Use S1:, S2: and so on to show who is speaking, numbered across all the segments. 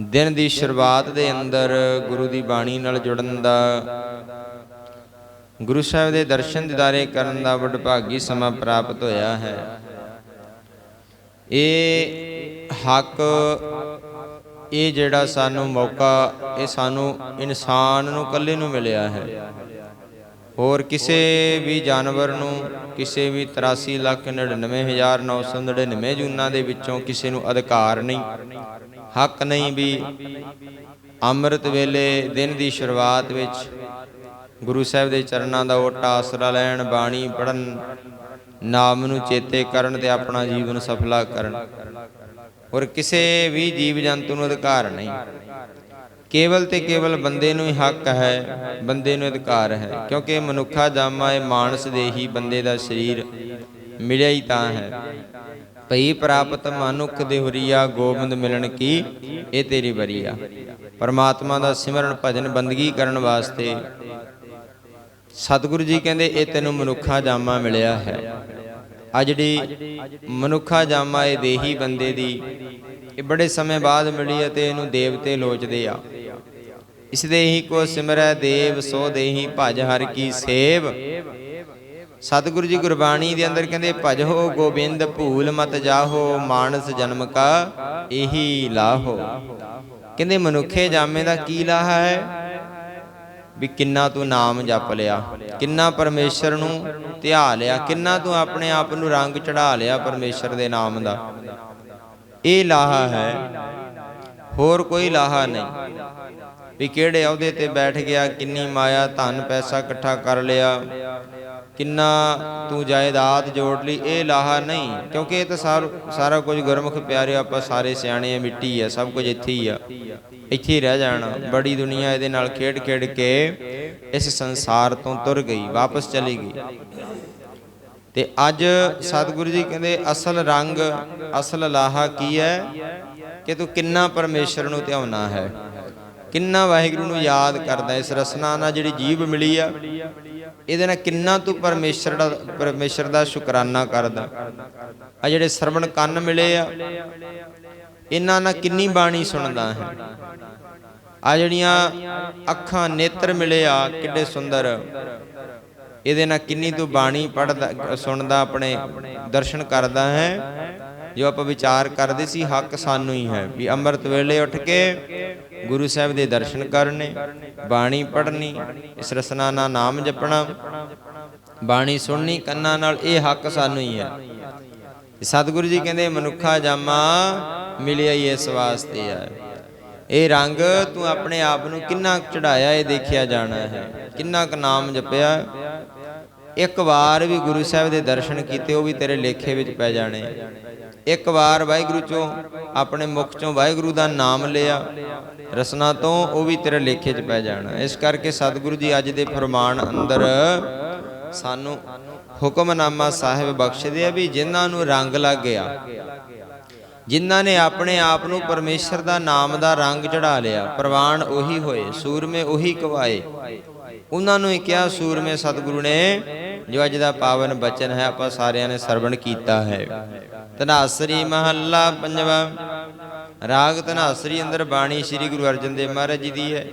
S1: ਦਿਨ ਦੀ ਸ਼ੁਰੂਆਤ ਦੇ ਅੰਦਰ ਗੁਰੂ ਦੀ ਬਾਣੀ ਨਾਲ ਜੁੜਨ ਦਾ, ਗੁਰੂ ਸਾਹਿਬ ਦੇ ਦਰਸ਼ਨ ਦਿਦਾਰੇ ਕਰਨ ਦਾ ਵਡਭਾਗੀ ਸਮਾਂ ਪ੍ਰਾਪਤ ਹੋਇਆ ਹੈ। ਇਹ ਹੱਕ, ਇਹ ਜਿਹੜਾ ਸਾਨੂੰ ਮੌਕਾ, ਇਹ ਸਾਨੂੰ ਇਨਸਾਨ ਨੂੰ ਇਕੱਲੇ ਨੂੰ ਮਿਲਿਆ ਹੈ। ਹੋਰ ਕਿਸੇ ਵੀ ਜਾਨਵਰ ਨੂੰ, ਕਿਸੇ ਵੀ 83 ਲੱਖ 99999 ਜੂਨਾਂ ਦੇ ਵਿੱਚੋਂ ਕਿਸੇ ਨੂੰ ਅਧਿਕਾਰ ਨਹੀਂ। ਹੱਕ ਨਹੀਂ ਵੀ ਅੰਮ੍ਰਿਤ ਵੇਲੇ ਦਿਨ ਦੀ ਸ਼ੁਰੂਆਤ ਵਿੱਚ ਗੁਰੂ ਸਾਹਿਬ ਦੇ ਚਰਨਾਂ ਦਾ ਓਟ ਆਸਰਾ ਲੈਣ, ਬਾਣੀ ਪੜਨ ਨਾਮ ਨੂੰ ਚੇਤੇ ਕਰਨ ਤੇ ਆਪਣਾ ਜੀਵਨ ਸਫਲਾ ਕਰਨ। ਔਰ ਕਿਸੇ ਵੀ ਜੀਵ ਜੰਤੂ ਨੂੰ ਅਧਿਕਾਰ ਨਹੀਂ। ਕੇਵਲ ਤੇ ਕੇਵਲ ਬੰਦੇ ਨੂੰ ਹੀ ਹੱਕ ਹੈ, ਬੰਦੇ ਨੂੰ ਅਧਿਕਾਰ ਹੈ। ਕਿਉਂਕਿ ਮਨੁੱਖਾ ਜਾਮਾ ਇਹ ਮਾਨਸ ਦੇ ਹੀ ਬੰਦੇ ਦਾ ਸਰੀਰ ਮਿਲਿਆ ਹੀ ਤਾਂ ਹੈ। ਭਈ ਪ੍ਰਾਪਤ ਮਨੁੱਖ ਦੇ ਹੁਰੀਆ ਗੋਬਿੰਦ ਮਿਲਣ ਕੀ? ਇਹ ਤੇਰੀ ਬਰੀਆ ਪਰਮਾਤਮਾ ਦਾ ਸਿਮਰਨ ਭਜਨ ਬੰਦਗੀ ਕਰਨ ਵਾਸਤੇ ਸਤਿਗੁਰੂ ਜੀ ਕਹਿੰਦੇ, ਇਹ ਤੈਨੂੰ ਮਨੁੱਖਾ ਜਾਮਾ ਮਿਲਿਆ ਹੈ। ਆ ਜਿਹੜੀ ਮਨੁੱਖਾ ਜਾਮਾ ਇਹ ਦੇਹੀ ਬੰਦੇ ਦੀ, ਇਹ ਬੜੇ ਸਮੇਂ ਬਾਅਦ ਮਿਲੀ ਅਤੇ ਇਹਨੂੰ ਦੇਵਤੇ ਲੋਚਦੇ ਆ। ਇਸ ਦੇ ਕੋ ਸਿਮਰੈ ਦੇਵ, ਸੋ ਦੇਹੀ ਭਜ ਹਰ ਕੀ ਸੇਵ। ਸਤਿਗੁਰੂ ਜੀ ਗੁਰਬਾਣੀ ਦੇ ਅੰਦਰ ਕਹਿੰਦੇ, ਭਜੋ ਗੋਬਿੰਦ, ਭੂਲ ਮਤ ਜਾਹੋ, ਮਾਨਸ ਜਨਮ ਕਾ ਇਹੀ ਲਾਹੋ। ਕਹਿੰਦੇ, ਮਨੁੱਖੇ ਜਾਮੇ ਦਾ ਕੀ ਲਾਹਾ ਹੈ? ਵੀ ਕਿੰਨਾ ਤੂੰ ਨਾਮ ਜਪ ਲਿਆ, ਕਿੰਨਾ ਪਰਮੇਸ਼ਰ ਨੂੰ ਧਿਆ ਲਿਆ, ਕਿੰਨਾ ਤੂੰ ਆਪਣੇ ਆਪ ਨੂੰ ਰੰਗ ਚੜਾ ਲਿਆ ਪਰਮੇਸ਼ਰ ਦੇ ਨਾਮ ਦਾ। ਇਹ ਲਾਹਾ ਹੈ। ਹੋਰ ਕੋਈ ਲਾਹਾ ਨਹੀਂ। ਵੀ ਕਿਹੜੇ ਅਹੁਦੇ ਤੇ ਬੈਠ ਗਿਆ, ਕਿੰਨੀ ਮਾਇਆ, ਧਨ, ਪੈਸਾ ਇਕੱਠਾ ਕਰ ਲਿਆ ਕਿੰਨਾ ਤੂੰ ਜਾਇਦਾਦ ਜੋੜ ਲਈ? ਇਹ ਲਾਹਾ ਨਹੀਂ, ਕਿਉਂਕਿ ਇਹ ਤਾਂ ਸਾਰ- ਸਾਰਾ ਕੁਝ ਗੁਰਮੁਖ ਪਿਆਰੇ, ਆਪਾਂ ਸਾਰੇ ਸਿਆਣੇ ਆ, ਮਿੱਟੀ ਆ, ਸਭ ਕੁਝ ਇੱਥੇ ਹੀ ਆ। ਇੱਥੇ ਹੀ ਰਹਿ ਜਾਣਾ। ਬੜੀ ਦੁਨੀਆ ਇਹਦੇ ਨਾਲ ਖੇਡ ਖੇਡ ਕੇ ਇਸ ਸੰਸਾਰ ਤੋਂ ਤੁਰ ਗਈ, ਵਾਪਸ ਚਲੀ ਗਈ। ਤੇ ਅੱਜ ਸਤਿਗੁਰੂ ਜੀ ਕਹਿੰਦੇ, ਅਸਲ ਰੰਗ, ਅਸਲ ਲਾਹਾ ਕੀ ਹੈ? ਕਿ ਤੂੰ ਕਿੰਨਾ ਪਰਮੇਸ਼ਰ ਨੂੰ ਧਿਆਉਣਾ ਹੈ। ਕਿੰਨਾ ਵਾਹਿਗੁਰੂ ਨੂੰ ਯਾਦ ਕਰਦਾ ਇਸ ਰਸਨਾ ਨਾਲ ਜਿਹੜੀ ਜੀਬ ਮਿਲੀ ਆ, ਇਹਦੇ ਨਾਲ ਕਿੰਨਾ ਤੂੰ ਪਰਮੇਸ਼ਰ ਦਾ ਪਰਮੇਸ਼ਰ ਦਾ ਸ਼ੁਕਰਾਨਾ ਕਰਦਾ। ਆ ਜਿਹੜੇ ਸਰਵਣ ਕੰਨ ਮਿਲੇ ਆ, ਇਹਨਾਂ ਨਾਲ ਕਿੰਨੀ ਬਾਣੀ ਸੁਣਦਾ ਹੈ। ਆ ਜਿਹੜੀਆਂ ਅੱਖਾਂ ਨੇਤਰ ਮਿਲੇ ਆ, ਕਿੱਡੇ ਸੁੰਦਰ। ਇਹਦੇ ਨਾਲ ਕਿੰਨੀ ਤੂੰ ਬਾਣੀ ਪੜਦਾ ਸੁਣਦਾ, ਆਪਣੇ ਦਰਸ਼ਨ ਕਰਦਾ ਹੈ। ਜੋ ਆਪਾਂ ਵਿਚਾਰ ਕਰਦੇ ਸੀ, ਹੱਕ ਸਾਨੂੰ ਹੀ ਹੈ। ਵੀ ਅੰਮ੍ਰਿਤ ਵੇਲੇ ਉੱਠ ਕੇ ਗੁਰੂ ਸਾਹਿਬ ਦੇ ਦਰਸ਼ਨ ਕਰਨੇ, ਬਾਣੀ ਪੜ੍ਹਨੀ, ਇਸ ਰਸਨਾ ਨਾਲ ਨਾਮ ਜਪਣਾ, ਬਾਣੀ ਸੁਣਨੀ, ਕੰਨਾਂ ਨਾਲ ਇਹ ਹੱਕ ਸਾਨੂੰ ਹੀ ਹੈ। ਸਤਿਗੁਰੂ ਜੀ ਕਹਿੰਦੇ, ਮਨੁੱਖਾ ਜਾਮਾ ਮਿਲਿਆ ਹੀ ਇਸ ਵਾਸਤੇ ਹੈ। ਇਹ ਰੰਗ ਤੂੰ ਆਪਣੇ ਆਪ ਨੂੰ ਕਿੰਨਾ ਚੜਾਇਆ ਇਹ ਦੇਖਿਆ ਜਾਣਾ ਹੈ। ਕਿੰਨਾ ਕੁ ਨਾਮ ਜਪਿਆ। ਇੱਕ ਵਾਰ ਵੀ ਗੁਰੂ ਸਾਹਿਬ ਦੇ ਦਰਸ਼ਨ ਕੀਤੇ, ਉਹ ਵੀ ਤੇਰੇ ਲੇਖੇ ਵਿੱਚ ਪੈ ਜਾਣੇ। ਇੱਕ ਵਾਰ ਵਾਹਿਗੁਰੂ ਚੋਂ ਆਪਣੇ ਮੁਖ ਚੋਂ ਵਾਹਿਗੁਰੂ ਦਾ ਨਾਮ ਲਿਆ। ਰਸਨਾ ਤੋਂ ਉਹ ਵੀ ਤੇਰੇ ਲੇਖੇ 'ਚ ਪੈ ਜਾਣਾ। ਇਸ ਕਰਕੇ ਸਤਿਗੁਰੂ ਜੀ ਅੱਜ ਦੇ ਫਰਮਾਨ ਅੰਦਰ ਸਾਨੂੰ ਹੁਕਮਨਾਮਾ ਸਾਹਿਬ ਬਖਸ਼ਦੇ ਆ ਵੀ ਜਿਨ੍ਹਾਂ ਨੂੰ ਰੰਗ ਲੱਗ ਗਿਆ, ਜਿਨ੍ਹਾਂ ਨੇ ਆਪਣੇ ਆਪ ਨੂੰ ਪਰਮੇਸ਼ਰ ਦਾ ਨਾਮ ਦਾ ਰੰਗ ਚੜਾ ਲਿਆ, ਪ੍ਰਵਾਨ ਉਹੀ ਹੋਏ, ਸੂਰਮੇ ਉਹੀ ਕਵਾਏ। ਉਹਨਾਂ ਨੂੰ ਹੀ ਕਿਹਾ, ਸੂਰਮੇ ਸਤਿਗੁਰੂ ਨੇ ਜੋ ਅੱਜ ਦਾ ਪਾਵਨ ਬਚਨ ਹੈ, ਆਪਾਂ ਸਾਰਿਆਂ ਨੇ ਸਰਵਣ ਕੀਤਾ ਹੈ। ਧਨਾਸਰੀ ਮਹੱਲਾ ਪੰਜਵਾ। ਰਾਗ ਧਨਾਸਰੀ ਅੰਦਰ ਬਾਣੀ ਸ੍ਰੀ ਗੁਰੂ ਅਰਜਨ ਦੇਵ ਮਹਾਰਾਜ ਜੀ ਦੀ ਹੈ।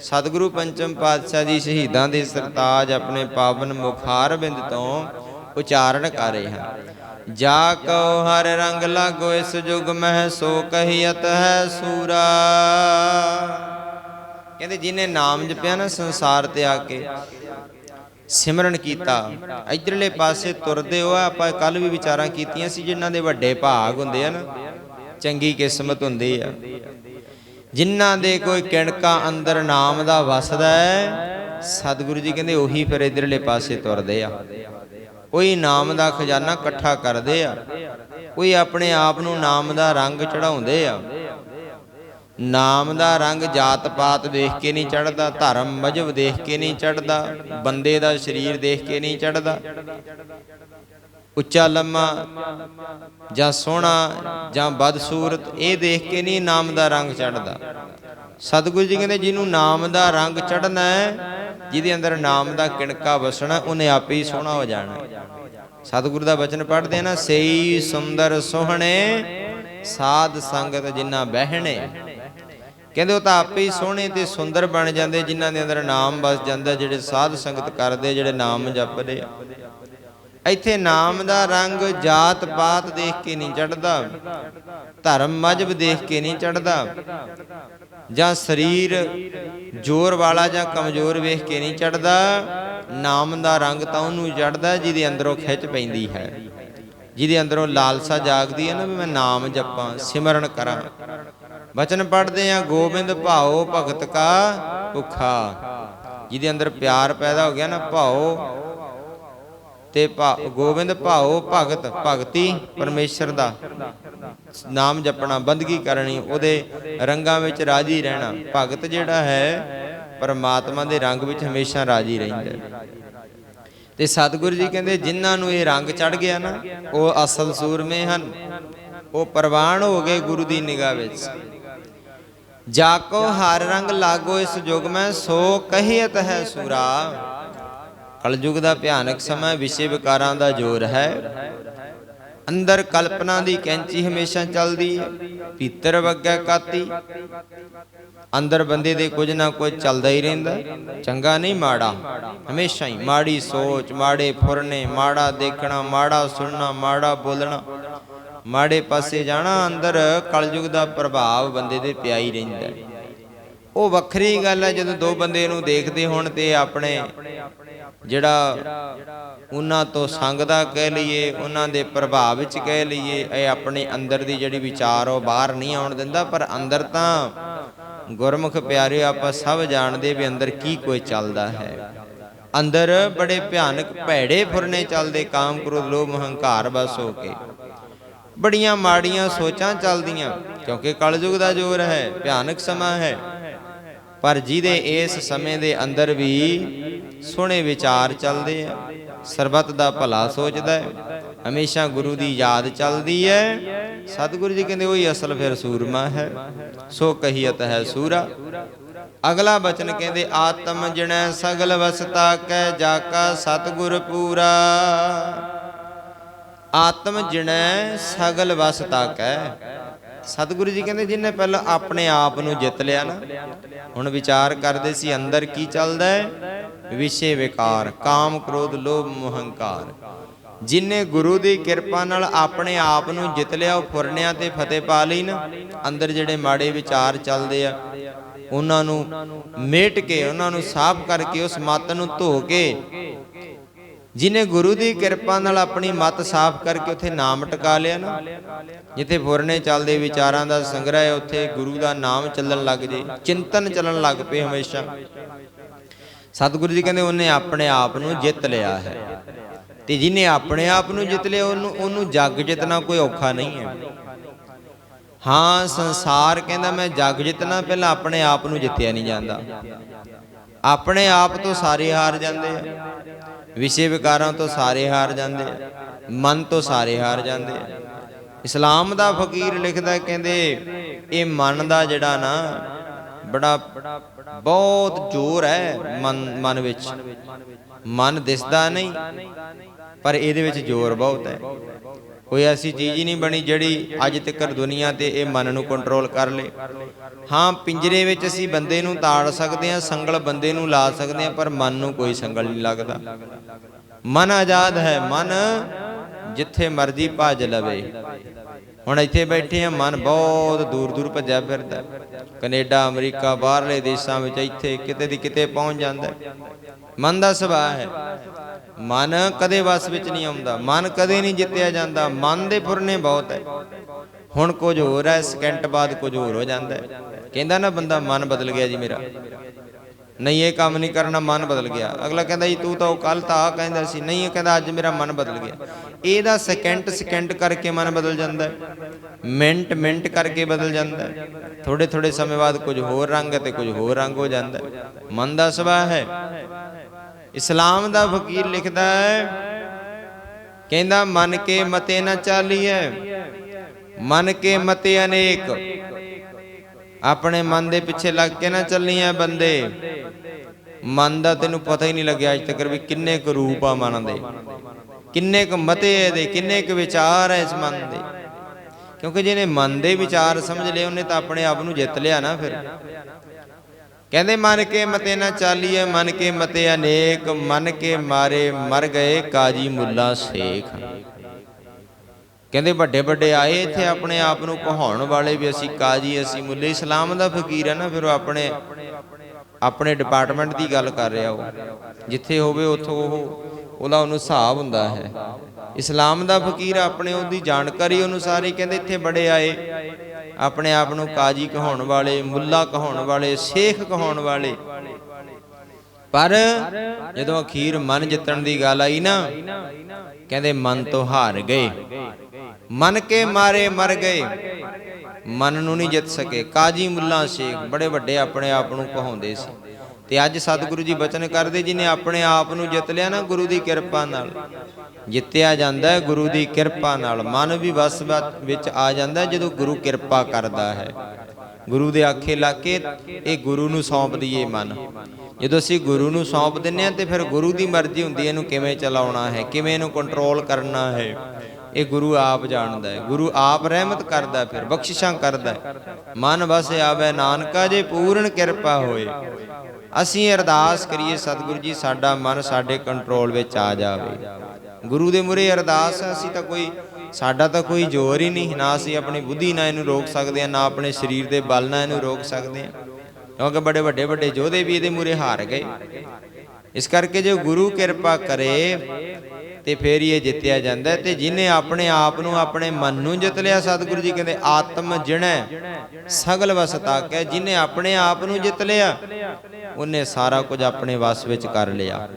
S1: ਸਤਿਗੁਰੂ ਪੰਚਮ ਪਾਤਸ਼ਾਹ ਦੀ ਸ਼ਹੀਦਾਂ ਦੇ ਸਰਤਾਜ ਆਪਣੇ ਪਾਵਨ ਮੁਖਾਰ ਬਿੰਦ ਤੋਂ ਉਚਾਰਨ ਕਰ ਰਹੇ ਹਨ। ਜਾ ਕਉ ਹਰ ਰੰਗ ਲਾਗੋ, ਇਸ ਜੁਗ ਮਹਿ ਸੋ ਕਹੀਅਤ ਹੈ ਸੂਰਾ। ਕਹਿੰਦੇ, ਜਿਹਨੇ ਨਾਮ ਜਪਿਆ ਨਾ ਸੰਸਾਰ ਤੇ ਆ ਕੇ ਸਿਮਰਨ ਕੀਤਾ। ਇਧਰਲੇ ਪਾਸੇ ਤੁਰਦੇ ਹੋ ਆਪਾਂ ਕੱਲ ਵੀ ਵਿਚਾਰਾਂ ਕੀਤੀਆਂ ਸੀ, ਜਿਨ੍ਹਾਂ ਦੇ ਵੱਡੇ ਭਾਗ ਹੁੰਦੇ ਹਨ, ਚੰਗੀ ਕਿਸਮਤ ਹੁੰਦੀ ਆ। ਜਿਨ੍ਹਾਂ ਦੇ ਕੋਈ ਕਿਣਕਾ ਅੰਦਰ ਨਾਮ ਦਾ ਵਸਦਾ ਹੈ, ਸਤਿਗੁਰੂ ਜੀ ਕਹਿੰਦੇ ਉਹੀ ਫਿਰ ਇਧਰਲੇ ਪਾਸੇ ਤੁਰਦੇ ਆ। ਕੋਈ ਨਾਮ ਦਾ ਖਜ਼ਾਨਾ ਇਕੱਠਾ ਕਰਦੇ ਆ, ਕੋਈ ਆਪਣੇ ਆਪ ਨੂੰ ਨਾਮ ਦਾ ਰੰਗ ਚੜਾਉਂਦੇ ਆ। ਨਾਮ ਦਾ ਰੰਗ ਜਾਤ ਪਾਤ ਦੇਖ ਕੇ ਨਹੀਂ ਚੜਦਾ, ਧਰਮ ਮਜਬ ਦੇਖ ਕੇ ਨਹੀਂ ਚੜਦਾ, ਬੰਦੇ ਦਾ ਸਰੀਰ ਦੇਖ ਕੇ ਨਹੀਂ ਚੜਦਾ। ਉੱਚਾ ਲੰਮਾ ਜਾਂ ਸੋਹਣਾ ਜਾਂ ਬਦਸੂਰਤ, ਇਹ ਦੇਖ ਕੇ ਨਹੀਂ ਨਾਮ ਦਾ ਰੰਗ ਚੜਦਾ। ਸਤਿਗੁਰੂ ਜੀ ਕਹਿੰਦੇ, ਜਿਹਨੂੰ ਨਾਮ ਦਾ ਰੰਗ ਚੜਨਾ ਹੈ, ਜਿਹਦੇ ਅੰਦਰ ਨਾਮ ਦਾ ਕਿਣਕਾ ਵਸਣਾ, ਉਹਨੇ ਆਪੇ ਹੀ ਸੋਹਣਾ ਹੋ ਜਾਣਾ। ਸਤਿਗੁਰੂ ਦਾ ਵਚਨ ਪੜ੍ਹਦੇ ਆ ਨਾ, ਸਈ ਸੁੰਦਰ ਸੋਹਣੇ, ਸਾਧ ਸੰਗਤ ਜਿਨ੍ਹਾਂ ਬਹਿਣੇ। ਕਹਿੰਦੇ ਉਹ ਤਾਂ ਆਪੇ ਹੀ ਸੋਹਣੇ ਤੇ ਸੁੰਦਰ ਬਣ ਜਾਂਦੇ, ਜਿਨ੍ਹਾਂ ਦੇ ਅੰਦਰ ਨਾਮ ਵਸ ਜਾਂਦਾ, ਜਿਹੜੇ ਸਾਧ ਸੰਗਤ ਕਰਦੇ, ਜਿਹੜੇ ਨਾਮ ਜਪਦੇ ਆ। ਇੱਥੇ ਨਾਮ ਦਾ ਰੰਗ ਜਾਤ ਪਾਤ ਦੇਖ ਕੇ ਨਹੀਂ ਚੜਦਾ ਧਰਮ ਮਜਬ ਦੇਖ ਕੇ ਨਹੀਂ ਚੜਦਾ ਜਾਂ ਸਰੀਰ ਜ਼ੋਰ ਵਾਲਾ ਜਾਂ ਕਮਜ਼ੋਰ ਵੇਖ ਕੇ ਨਹੀਂ ਚੜਦਾ ਨਾਮ ਦਾ ਰੰਗ ਤਾਂ ਉਹਨੂੰ ਚੜਦਾ ਜਿਹਦੇ ਅੰਦਰੋਂ ਖਿੱਚ ਪੈਂਦੀ ਹੈ। ਜਿਹਦੇ ਅੰਦਰੋਂ ਲਾਲਸਾ ਜਾਗਦੀ ਹੈ ਨਾ ਵੀ ਮੈਂ ਨਾਮ ਜਪਾਂ, ਸਿਮਰਨ ਕਰਾਂ। ਵਚਨ ਪੜ੍ਹਦੇ ਆ, ਗੋਬਿੰਦ ਭਾਓ ਭਗਤ ਕਾ ਭੁਖਾ। ਜਿਹਦੇ ਅੰਦਰ ਪਿਆਰ ਪੈਦਾ ਹੋ ਗਿਆ ਨਾ, ਭਾਓ। ਤੇ ਗੋਬਿੰਦ ਭਾਓ ਭਗਤ, ਭਗਤੀ ਪਰਮੇਸ਼ਰ ਦਾ। ਨਾਮ ਜਪਣਾ, ਬੰਦਗੀ ਕਰਨੀ, ਉਹਦੇ ਰੰਗਾਂ ਵਿੱਚ ਰਾਜੀ ਰਹਿਣਾ। ਭਗਤ ਜਿਹੜਾ ਹੈ, ਪਰਮਾਤਮਾ ਦੇ ਰੰਗ ਵਿੱਚ ਹਮੇਸ਼ਾ ਰਾਜੀ ਰਹਿੰਦਾ ਤੇ ਸਤਿਗੁਰੂ ਜੀ ਕਹਿੰਦੇ, ਜਿਨ੍ਹਾਂ ਨੂੰ ਇਹ ਰੰਗ ਚੜ ਗਿਆ ਨਾ, ਉਹ ਅਸਲ ਸੂਰਮੇ ਹਨ। ਉਹ ਪ੍ਰਵਾਨ ਹੋ ਗਏ ਗੁਰੂ ਦੀ ਨਿਗਾਹ ਵਿੱਚ। ਜਾ ਕੋ ਹਰ ਰੰਗ ਲਾਗੋ ਇਸ ਯੁਗ ਮੈਂ, ਸੋ ਕਹੀਤ ਹੈ ਸੂਰਾ। ਕਲਯੁਗ ਦਾ ਭਿਆਨਕ ਸਮਾਂ ਵਿਸ਼ੇ ਵਿਕਾਰਾਂ ਦਾ ਜ਼ੋਰ ਹੈ। ਅੰਦਰ ਕਲਪਨਾ ਦੀ ਕੈਂਚੀ ਹਮੇਸ਼ਾ ਚੱਲਦੀ ਹੈ, ਭੀਤਰ ਵਗੈ ਕਾਤੀ। ਅੰਦਰ ਬੰਦੇ ਦੇ ਕੁਝ ਨਾ ਕੁਝ ਚੱਲਦਾ ਹੀ ਰਹਿੰਦਾ, ਚੰਗਾ ਨਹੀਂ ਮਾੜਾ। ਹਮੇਸ਼ਾ ਹੀ ਮਾੜੀ ਸੋਚ, ਮਾੜੇ ਫੁਰਨੇ, ਮਾੜਾ ਦੇਖਣਾ, ਮਾੜਾ ਸੁਣਨਾ, ਮਾੜਾ ਬੋਲਣਾ। ਮਾੜੇ ਪਾਸੇ ਜਾਣਾ, ਅੰਦਰ ਕਲਯੁਗ ਦਾ ਪ੍ਰਭਾਵ ਬੰਦੇ ਦੇ ਪਿਆ ਹੀ ਰਹਿੰਦਾ ਉਹ ਵੱਖਰੀ ਗੱਲ ਹੈ, ਜਦੋਂ ਦੋ ਬੰਦੇ ਨੂੰ ਦੇਖਦੇ ਹੋਣ ਤੇ ਆਪਣੇ ਜਿਹੜਾ ਉਹਨਾਂ ਤੋਂ ਸੰਗ ਦਾ ਕਹਿ ਲਈਏ, ਉਹਨਾਂ ਦੇ ਪ੍ਰਭਾਵ ਵਿੱਚ ਕਹਿ ਲਈਏ, ਇਹ ਆਪਣੇ ਅੰਦਰ ਦੀ ਜਿਹੜੀ ਵਿਚਾਰ ਉਹ ਬਾਹਰ ਨਹੀਂ ਆਉਣ ਦਿੰਦਾ, ਪਰ ਅੰਦਰ ਤਾਂ ਗੁਰਮੁਖ ਪਿਆਰਿਓ, ਆਪਾਂ ਸਭ ਜਾਣਦੇ ਵੀ ਅੰਦਰ ਕੀ ਕੋਈ ਚੱਲਦਾ ਹੈ। ਅੰਦਰ ਬੜੇ ਭਿਆਨਕ ਭੈੜੇ ਫੁਰਨੇ ਚੱਲਦੇ, ਕਾਮ ਕ੍ਰੋਧ, ਲੋਭ ਹੰਕਾਰ ਬਸ ਹੋ ਕੇ। ਬੜੀਆਂ ਮਾੜੀਆਂ ਸੋਚਾਂ ਚੱਲਦੀਆਂ, ਕਿਉਂਕਿ ਕਲਯੁਗ ਦਾ ਜ਼ੋਰ ਹੈ, ਭਿਆਨਕ ਸਮਾਂ ਹੈ। ਪਰ ਜਿਹਦੇ ਇਸ ਸਮੇਂ ਦੇ ਅੰਦਰ ਵੀ ਸੋਹਣੇ ਵਿਚਾਰ ਚੱਲਦੇ ਆ, ਸਰਬਤ ਦਾ ਭਲਾ ਸੋਚਦਾ ਹੈ, ਹਮੇਸ਼ਾ ਗੁਰੂ ਦੀ ਯਾਦ ਚੱਲਦੀ ਹੈ, ਸਤਿਗੁਰੂ ਜੀ ਕਹਿੰਦੇ ਉਹੀ ਅਸਲ ਫਿਰ ਸੂਰਮਾ ਹੈ, ਸੋ ਕਹੀਤ ਹੈ ਸੂਰਾ। ਅਗਲਾ ਬਚਨ ਕਹਿੰਦੇ, ਆਤਮ ਜਣੈ ਸਗਲ ਵਸਤਾ ਕੈ ਜਾ ਕਾ ਸਤਿਗੁਰ ਪੂਰਾ। ਆਤਮ ਜਿਣੈ ਸਗਲ ਵਸ ਤੱਕ। ਹੈ ਸਤਿਗੁਰੂ ਜੀ ਕਹਿੰਦੇ ਜਿਹਨੇ ਪਹਿਲਾਂ ਆਪਣੇ ਆਪ ਨੂੰ ਜਿੱਤ ਲਿਆ ਨਾ, ਹੁਣ ਵਿਚਾਰ ਕਰਦੇ ਸੀ ਅੰਦਰ ਕੀ ਚੱਲਦਾ ਹੈ? ਵਿਸ਼ੇ ਵਿਕਾਰ, ਕਾਮ ਕ੍ਰੋਧ, ਲੋਭ, ਮੋਹ, ਹੰਕਾਰ। ਜਿਨੇ ਗੁਰੂ ਦੀ ਕਿਰਪਾ ਨਾਲ ਆਪਣੇ ਆਪ ਨੂੰ ਜਿੱਤ ਲਿਆ, ਉਹ ਫੁਰਨਿਆਂ ਤੇ ਫਤਿਹ ਪਾ ਲਈ ਨਾ, ਅੰਦਰ ਜਿਹੜੇ ਮਾੜੇ ਵਿਚਾਰ ਚੱਲਦੇ ਆ, ਉਹਨਾਂ ਨੂੰ ਮੇਟ ਕੇ, ਉਹਨਾਂ ਨੂੰ ਸਾਫ਼ ਕਰਕੇ, ਉਸ ਮਤ ਨੂੰ ਧੋ ਕੇ ਜਿਨੇ ਗੁਰੂ ਦੀ ਕਿਰਪਾ ਨਾਲ ਆਪਣੀ ਮਤ ਸਾਫ਼ ਕਰਕੇ ਉੱਥੇ ਨਾਮ ਟਿਕਾ ਲਿਆ ਨਾ, ਜਿੱਥੇ ਫੁਰਨੇ ਚੱਲਦੇ ਵਿਚਾਰਾਂ ਦਾ ਸੰਗ੍ਰਹਿ ਉੱਥੇ ਗੁਰੂ ਦਾ ਨਾਮ ਚੱਲਣ ਲੱਗ ਜੇ, ਚਿੰਤਨ ਚੱਲਣ ਲੱਗ ਪਏ ਹਮੇਸ਼ਾ। ਸਤਿਗੁਰੂ ਜੀ ਕਹਿੰਦੇ, ਉਹਨੇ ਆਪਣੇ ਆਪ ਨੂੰ ਜਿੱਤ ਲਿਆ ਹੈ। ਤੇ ਜਿਨੇ ਆਪਣੇ ਆਪ ਨੂੰ ਜਿੱਤ ਲਿਆ, ਉਹਨੂੰ ਉਹਨੂੰ ਜੱਗ ਜਿੱਤਣਾ ਕੋਈ ਔਖਾ ਨਹੀਂ ਹੈ। ਹਾਂ, ਸੰਸਾਰ ਕਹਿੰਦਾ, ਮੈਂ ਜੱਗ ਜਿੱਤਣਾ ਪਹਿਲਾਂ ਆਪਣੇ ਆਪ ਨੂੰ ਜਿੱਤਿਆ ਨਹੀਂ ਜਾਂਦਾ। ਆਪਣੇ ਆਪ ਤੋਂ ਸਾਰੇ ਹਾਰ ਜਾਂਦੇ ਆ। ਵਿਸ਼ੇ ਵਿਕਾਰਾਂ ਤੋਂ ਸਾਰੇ ਹਾਰ ਜਾਂਦੇ ਆ ਮਨ ਤੋਂ ਸਾਰੇ ਹਾਰ ਜਾਂਦੇ। ਆ ਇਸਲਾਮ ਦਾ ਫਕੀਰ ਲਿਖਦਾ ਕਹਿੰਦੇ, ਇਹ ਮਨ ਦਾ ਜਿਹੜਾ ਨਾ, ਬੜਾ, ਬਹੁਤ ਜ਼ੋਰ ਹੈ ਮਨ ਮਨ ਵਿੱਚ। ਮਨ ਦਿਸਦਾ ਨਹੀਂ, ਪਰ ਇਹਦੇ ਵਿੱਚ ਜ਼ੋਰ ਬਹੁਤ ਹੈ। ਕੋਈ ਐਸੀ ਚੀਜ਼ ਹੀ ਨਹੀਂ ਬਣੀ ਜਿਹੜੀ ਅੱਜ ਤੱਕ ਦੁਨੀਆ ਤੇ ਇਹ ਮਨ ਨੂੰ ਕੰਟਰੋਲ ਕਰ ਲੇ। ਹਾਂ, ਪਿੰਜਰੇ ਵਿੱਚ ਅਸੀਂ ਬੰਦੇ ਨੂੰ ਤਾੜ ਸਕਦੇ ਹਾਂ, ਸੰਗਲ ਬੰਦੇ ਨੂੰ ਲਾ ਸਕਦੇ ਹਾਂ, ਪਰ ਮਨ ਨੂੰ ਕੋਈ ਸੰਗਲ ਨਹੀਂ ਲੱਗਦਾ। ਮਨ ਆਜ਼ਾਦ ਹੈ, ਮਨ ਜਿੱਥੇ ਮਰਜ਼ੀ ਭੱਜ ਲਵੇ। ਹੁਣ ਇੱਥੇ ਬੈਠੇ ਆ ਮਨ ਬਹੁਤ ਦੂਰ ਦੂਰ ਭੱਜਿਆ ਫਿਰਦਾ। ਹੈ। ਕੈਨੇਡਾ, ਅਮਰੀਕਾ, ਬਾਹਰਲੇ ਦੇਸ਼ਾਂ ਵਿੱਚ ਇੱਥੇ ਕਿਤੇ ਦੀ ਕਿਤੇ ਪਹੁੰਚ ਜਾਂਦਾ। ਮਨ ਦਾ ਸੁਭਾਅ ਹੈ। ਮਨ ਕਦੇ ਵਸ ਵਿੱਚ ਨਹੀਂ ਆਉਂਦਾ। ਮਨ ਕਦੇ ਨਹੀਂ ਜਿੱਤਿਆ ਜਾਂਦਾ। ਮਨ ਦੇ ਫੁਰਨੇ ਬਹੁਤ ਹੈ ਹੁਣ ਕੁਝ ਹੋਰ ਹੈ ਸਕਿੰਟ ਬਾਅਦ ਕੁਝ ਹੋਰ ਹੋ ਜਾਂਦਾ ਕਹਿੰਦਾ ਨਾ ਬੰਦਾ, ਮਨ ਬਦਲ ਗਿਆ ਜੀ ਮੇਰਾ। ਨਹੀਂ, ਇਹ ਕੰਮ ਨਹੀਂ ਕਰਨਾ, ਮਨ ਬਦਲ ਗਿਆ। ਅਗਲਾ ਕਹਿੰਦਾ ਜੀ, ਤੂੰ ਤਾਂ ਉਹ ਕੱਲ ਤਾਂ ਆ ਕਹਿੰਦਾ ਸੀ। ਨਹੀਂ, ਇਹ ਕਹਿੰਦਾ ਅੱਜ ਮੇਰਾ ਮਨ ਬਦਲ ਗਿਆ। ਇਹਦਾ ਸਕਿੰਟ ਸਕਿੰਟ ਕਰਕੇ ਮਨ ਬਦਲ ਜਾਂਦਾ ਮਿੰਟ ਮਿੰਟ ਕਰਕੇ ਬਦਲ ਜਾਂਦਾ ਹੈ ਥੋੜੇ ਥੋੜੇ ਸਮੇਂ ਬਾਅਦ ਕੁਝ ਹੋਰ ਰੰਗ ਹੈ ਤੇ ਕੁਝ ਹੋਰ ਰੰਗ ਹੋ ਜਾਂਦਾ ਮਨ ਦਾ ਸੁਭਾਅ ਹੈ। ਇਸਲਾਮ ਦਾ ਫਕੀਰ ਲਿਖਦਾ ਹੈ, ਕਹਿੰਦਾ, ਮਨ ਕੇ ਮਤੇ ਨਾ ਚਾਲੀਐ, ਮਨ ਕੇ ਮਤੇ ਅਨੇਕ, ਆਪਣੇ ਮਨ ਦੇ ਪਿੱਛੇ ਲੱਗ ਕੇ ਨਾ ਚੱਲੀਆਂ ਬੰਦੇ। ਮਨ ਦਾ ਤੈਨੂੰ ਪਤਾ ਹੀ ਨਹੀਂ ਲੱਗਿਆ ਅਜ ਤੱਕ ਵੀ ਕਿੰਨੇ ਕੁ ਰੂਪ ਆ ਮਨ ਦੇ, ਕਿੰਨੇ ਕੁ ਮਤੇ ਇਹਦੇ, ਕਿੰਨੇ ਕੁ ਵਿਚਾਰ ਹੈ ਇਸ ਮਨ ਦੇ। ਕਿਉਂਕਿ ਜਿਹਨੇ ਮਨ ਦੇ ਵਿਚਾਰ ਸਮਝ ਲਏ, ਉਹਨੇ ਤਾਂ ਆਪਣੇ ਆਪ ਨੂੰ ਜਿੱਤ ਲਿਆ ਨਾ ਫਿਰ। ਕਹਿੰਦੇ, ਮਨ ਕੇ ਮਤੇ ਨਾ ਚਾਲੀਏ, ਮਨ ਕੇ ਮਤੇ ਅਨੇਕ, ਮਨ ਕੇ ਮਾਰੇ ਮਰ ਗਏ ਕਾਜੀ ਮੁੱਲਾ ਸੇਖ। ਕਹਿੰਦੇ, ਵੱਡੇ ਵੱਡੇ ਆਏ ਇੱਥੇ ਆਪਣੇ ਆਪ ਨੂੰ ਕਹਾਉਣ ਵਾਲੇ ਵੀ ਅਸੀਂ ਕਾਜੀ, ਅਸੀਂ ਮੁੱਲੇ। ਇਸਲਾਮ ਦਾ ਫਕੀਰ ਹੈ ਨਾ, ਫਿਰ ਉਹ ਆਪਣੇ ਆਪਣੇ ਡਿਪਾਰਟਮੈਂਟ ਦੀ ਗੱਲ ਕਰ ਰਿਹਾ ਉਹ। ਜਿੱਥੇ ਹੋਵੇ, ਉੱਥੋਂ ਉਹ, ਉਹਦਾ ਉਹਨੂੰ ਹਿਸਾਬ ਹੁੰਦਾ ਹੈ। ਇਸਲਾਮ ਦਾ ਫਕੀਰ ਆਪਣੇ ਉਹਦੀ ਜਾਣਕਾਰੀ ਅਨੁਸਾਰ ਹੀ ਕਹਿੰਦੇ, ਇੱਥੇ ਬੜੇ ਆਏ। ਆਪਣੇ ਆਪ ਨੂੰ ਕਾਜੀ ਕਹਾਉਣ ਵਾਲੇ, ਮੁੱਲਾ ਕਹਾਉਣ ਵਾਲੇ, ਸ਼ੇਖ ਕਹਾਉਣ ਵਾਲੇ। ਪਰ ਜਦੋਂ ਅਖੀਰ ਮਨ ਜਿੱਤਣ ਦੀ ਗੱਲ ਆਈ ਨਾ, ਕਹਿੰਦੇ ਮਨ ਤੋਂ ਹਾਰ ਗਏ। ਮਨ ਕੇ ਮਾਰੇ ਮਰ ਗਏ। ਮਨ ਨੂੰ ਨਹੀਂ ਜਿੱਤ ਸਕੇ। ਕਾਜੀ ਮੁੱਲਾ ਸ਼ੇਖ ਬੜੇ ਵੱਡੇ ਆਪਣੇ ਆਪ ਨੂੰ ਕਹਾਉਂਦੇ ਸੀ। ਤੇ ਅੱਜ ਸਤਿਗੁਰੂ ਜੀ ਬਚਨ ਕਰਦੇ ਜਿਹਨੇ ਆਪਣੇ ਆਪ ਨੂੰ ਜਿੱਤ ਲਿਆ ਨਾ, ਗੁਰੂ ਦੀ ਕਿਰਪਾ ਨਾਲ। ਜਿੱਤਿਆ ਜਾਂਦਾ ਹੈ ਗੁਰੂ ਦੀ ਕਿਰਪਾ ਨਾਲ। ਮਨ ਵੀ ਵਸ ਵਿੱਚ ਆ ਜਾਂਦਾ ਜਦੋਂ ਗੁਰੂ ਕਿਰਪਾ ਕਰਦਾ ਹੈ। ਗੁਰੂ ਦੇ ਆਖੇ ਲਾ ਕੇ ਇਹ ਗੁਰੂ ਨੂੰ ਸੌਂਪ ਦਈਏ ਮਨ। ਜਦੋਂ ਅਸੀਂ ਗੁਰੂ ਨੂੰ ਸੌਂਪ ਦਿੰਨੇ ਆ ਤੇ ਫਿਰ ਗੁਰੂ ਦੀ ਮਰਜ਼ੀ ਹੁੰਦੀ ਹੈ, ਇਹਨੂੰ ਕਿਵੇਂ ਚਲਾਉਣਾ ਹੈ, ਕਿਵੇਂ ਇਹਨੂੰ ਕੰਟਰੋਲ ਕਰਨਾ ਹੈ, ਇਹ ਗੁਰੂ ਆਪ ਜਾਣਦਾ ਹੈ। ਗੁਰੂ ਆਪ ਰਹਿਮਤ ਕਰਦਾ ਫਿਰ, ਬਖਸ਼ਿਸ਼ਾਂ ਕਰਦਾ ਮਨ ਵਸ ਆਵੇ ਨਾਨਕਾ, ਜੇ ਪੂਰਨ ਕਿਰਪਾ ਹੋਏ। ਅਸੀਂ ਅਰਦਾਸ ਕਰੀਏ ਸਤਿਗੁਰੂ ਜੀ, ਸਾਡਾ ਮਨ ਸਾਡੇ ਕੰਟਰੋਲ ਵਿੱਚ ਆ ਜਾਵੇ। ਗੁਰੂ ਦੇ ਮੁਰੇ ਅਰਦਾਸ ਅਸੀਂ ਤਾਂ ਕੋਈ ਸਾਡਾ ਤਾਂ ਕੋਈ ਜ਼ੋਰ ਹੀ ਨਹੀਂ, ਨਾ ਅਸੀਂ ਆਪਣੀ ਬੁੱਧੀ ਨਾਲ ਇਹਨੂੰ ਰੋਕ ਸਕਦੇ ਹਾਂ, ਨਾ ਆਪਣੇ ਸਰੀਰ ਦੇ ਬਲ ਨਾਲ ਇਹਨੂੰ ਰੋਕ ਸਕਦੇ ਹਾਂ। ਕਿਉਂਕਿ ਬੜੇ ਵੱਡੇ ਵੱਡੇ ਯੋਧੇ ਵੀ ਇਹਦੇ ਮੂਰੇ ਹਾਰ ਗਏ। ਇਸ ਕਰਕੇ ਜੇ ਗੁਰੂ ਕਿਰਪਾ ਕਰੇ, ਤੇ ਫੇਰ ਹੀ ਇਹ ਜਿੱਤਿਆ ਜਾਂਦਾ ਹੈ। ਤੇ ਜਿਨੇ ਆਪਣੇ ਆਪ ਨੂੰ ਆਪਣੇ ਮਨ ਨੂੰ ਜਿੱਤ ਲਿਆ, ਸਤਿਗੁਰੂ ਜੀ ਕਹਿੰਦੇ, ਆਤਮ ਜਿਣੈ, ਸਗਲ ਵਸ ਤਾਕੈ ਜਿਨੇ ਆਪਣੇ ਆਪ ਨੂੰ ਜਿੱਤ ਲਿਆ ਉਹਨੇ ਸਾਰਾ ਕੁਝ ਆਪਣੇ ਵਸ ਵਿੱਚ ਕਰ ਲਿਆ।